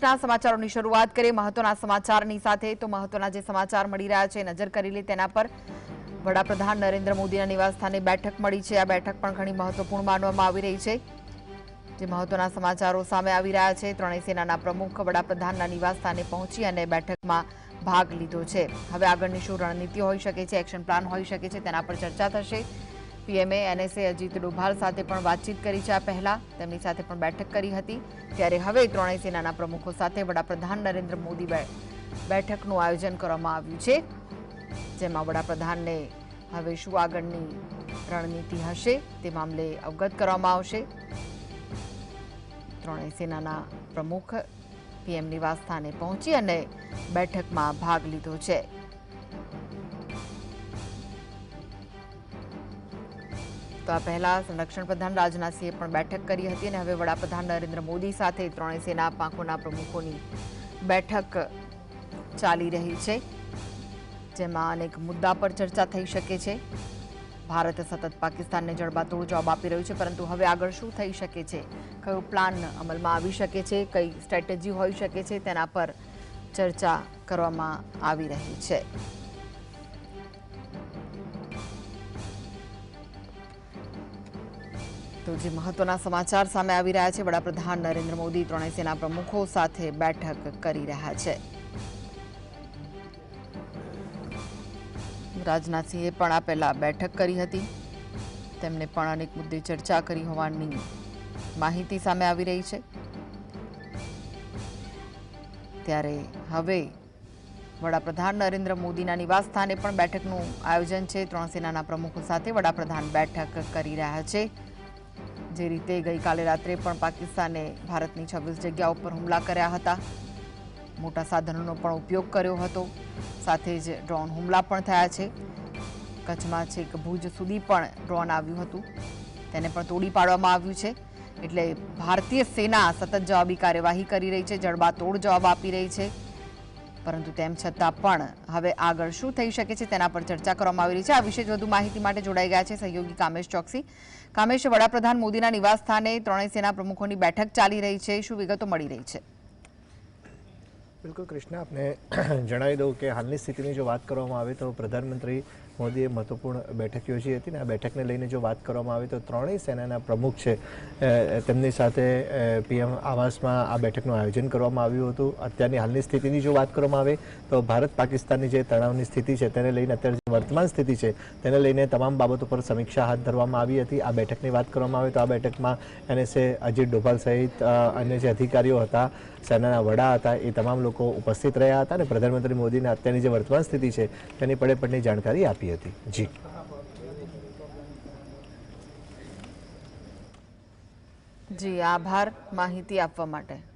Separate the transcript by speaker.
Speaker 1: સમાચારોની શરૂઆત કરીએ મહત્વના સમાચારની સાથે. તો મહત્વના જે સમાચાર મળી રહ્યા છે, નજર કરી લે તેના પર. વડાપ્રધાન નરેન્દ્ર મોદીના નિવાસસ્થાને બેઠક મળી છે. આ બેઠક પણ ઘણી મહત્વપૂર્ણ માનવામાં આવી રહી છે. જે મહત્વના સમાચારો સામે આવી રહ્યા છે, ત્રણેય સેનાના પ્રમુખ વડાપ્રધાનના નિવાસસ્થાને પહોંચી અને બેઠકમાં ભાગ લીધો છે. હવે આગળની શું રણનીતિ હોઈ શકે છે, એક્શન પ્લાન હોઈ શકે છે તેના પર ચર્ચા થશે. પીએમએ એનએસએ અજીત ડોભાલ સાથે પણ વાતચીત કરી છે આ પહેલા. તેમની સાથે પણ બેઠક કરી હતી. ત્યારે હવે ત્રણેય સેનાના પ્રમુખો સાથે વડાપ્રધાન નરેન્દ્ર મોદી બેઠકનું આયોજન કરવામાં આવ્યું છે, જેમાં વડાપ્રધાનને હવે શું આગળની રણનીતિ હશે તે મામલે અવગત કરવામાં આવશે. ત્રણેય સેનાના પ્રમુખ પીએમ નિવાસ સ્થાને પહોંચી અને બેઠકમાં ભાગ લીધો છે. તો આ પહેલા સંરક્ષણ પ્રધાન રાજનાથસિંહે પણ બેઠક કરી હતી અને હવે વડાપ્રધાન નરેન્દ્ર મોદી સાથે ત્રણેય સેના પાંખોના પ્રમુખોની બેઠક ચાલી રહી છે, જેમાં અનેક મુદ્દા પર ચર્ચા થઈ શકે છે. ભારત સતત પાકિસ્તાનને જડબાતોડ જવાબ આપી રહ્યું છે, પરંતુ હવે આગળ શું થઈ શકે છે? કયો પ્લાન અમલમાં આવી શકે છે? કઈ સ્ટ્રેટેજી હોઈ શકે છે? તેના પર ચર્ચા કરવામાં આવી રહી છે. તો જે મહત્વના સમાચાર સામે આવી રહ્યા છે, વડાપ્રધાન નરેન્દ્ર મોદી ત્રણેય સેના પ્રમુખો સાથે બેઠક કરી રહ્યા છે. રાજનાથસિંહે પણ આ પહેલા બેઠક કરી હતી. તેમને પણ અનેક મુદ્દે ચર્ચા કરી હોવાની માહિતી સામે આવી રહી છે. ત્યારે હવે વડાપ્રધાન નરેન્દ્ર મોદીના નિવાસ સ્થાને પણ બેઠકનું આયોજન છે. ત્રણ સેનાના પ્રમુખો સાથે વડાપ્રધાન બેઠક કરી રહ્યા છે. જે રીતે ગઈકાલે રાત્રે પણ પાકિસ્તાને ભારતની છવ્વીસ જગ્યાઓ ઉપર હુમલા કર્યા હતા. મોટા સાધનોનો પણ ઉપયોગ કર્યો હતો. સાથે જ ડ્રોન હુમલા પણ થયા છે. કચ્છમાં છેક ભુજ સુધી પણ ડ્રોન આવ્યું હતું. તેને પણ તોડી પાડવામાં આવ્યું છે. એટલે ભારતીય સેના સતત જવાબી કાર્યવાહી કરી રહી છે. જડબાતોડ જવાબ આપી રહી છે. પરંતુ તેમ છતાં પણ હવે આગળ શું થઈ શકે છે તેના પર ચર્ચા કરવામાં આવી રહી છે. આ વિશે વધુ માહિતી માટે જોડાઈ ગયા છે સહયોગી કામેશ ચોકસી. કામેશ, વડાપ્રધાન મોદીના નિવાસ સ્થાને ત્રણેય સેના પ્રમુખોની બેઠક ચાલી રહી છે. શું વિગતો મળી રહી છે?
Speaker 2: બિલકુલ, કૃષ્ણ. આપને જણાવી દઉં કે હાલની સ્થિતિની જો વાત કરવામાં આવે તો પ્રધાનમંત્રી મોદીએ મહત્વપૂર્ણ બેઠક યોજી હતી ને આ બેઠકને લઈને જો વાત કરવામાં આવે તો ત્રણેય સેનાના પ્રમુખ છે તેમની સાથે પીએમ આવાસમાં આ બેઠકનું આયોજન કરવામાં આવ્યું હતું. અત્યારની હાલની સ્થિતિની જો વાત કરવામાં આવે તો ભારત પાકિસ્તાનની જે તણાવની સ્થિતિ છે તેને લઈને અત્યારે વર્તમાન સ્થિતિ છે તેને લઈને તમામ બાબતો પર સમીક્ષા હાથ ધરવામાં આવી હતી. આ બેઠકની વાત કરવામાં આવે તો આ બેઠકમાં એનએસએ અજીત ડોભાલ સહિત અન્ય જે અધિકારીઓ હતા, સેનાના વડા હતા, એ તમામ લોકો ઉપસ્થિત રહ્યા હતા અને પ્રધાનમંત્રી મોદીને અત્યારની જે વર્તમાન સ્થિતિ છે તેની પડેપડની જાણકારી આપી હતી. જી.
Speaker 1: જી આભાર માહિતી આપવા માટે.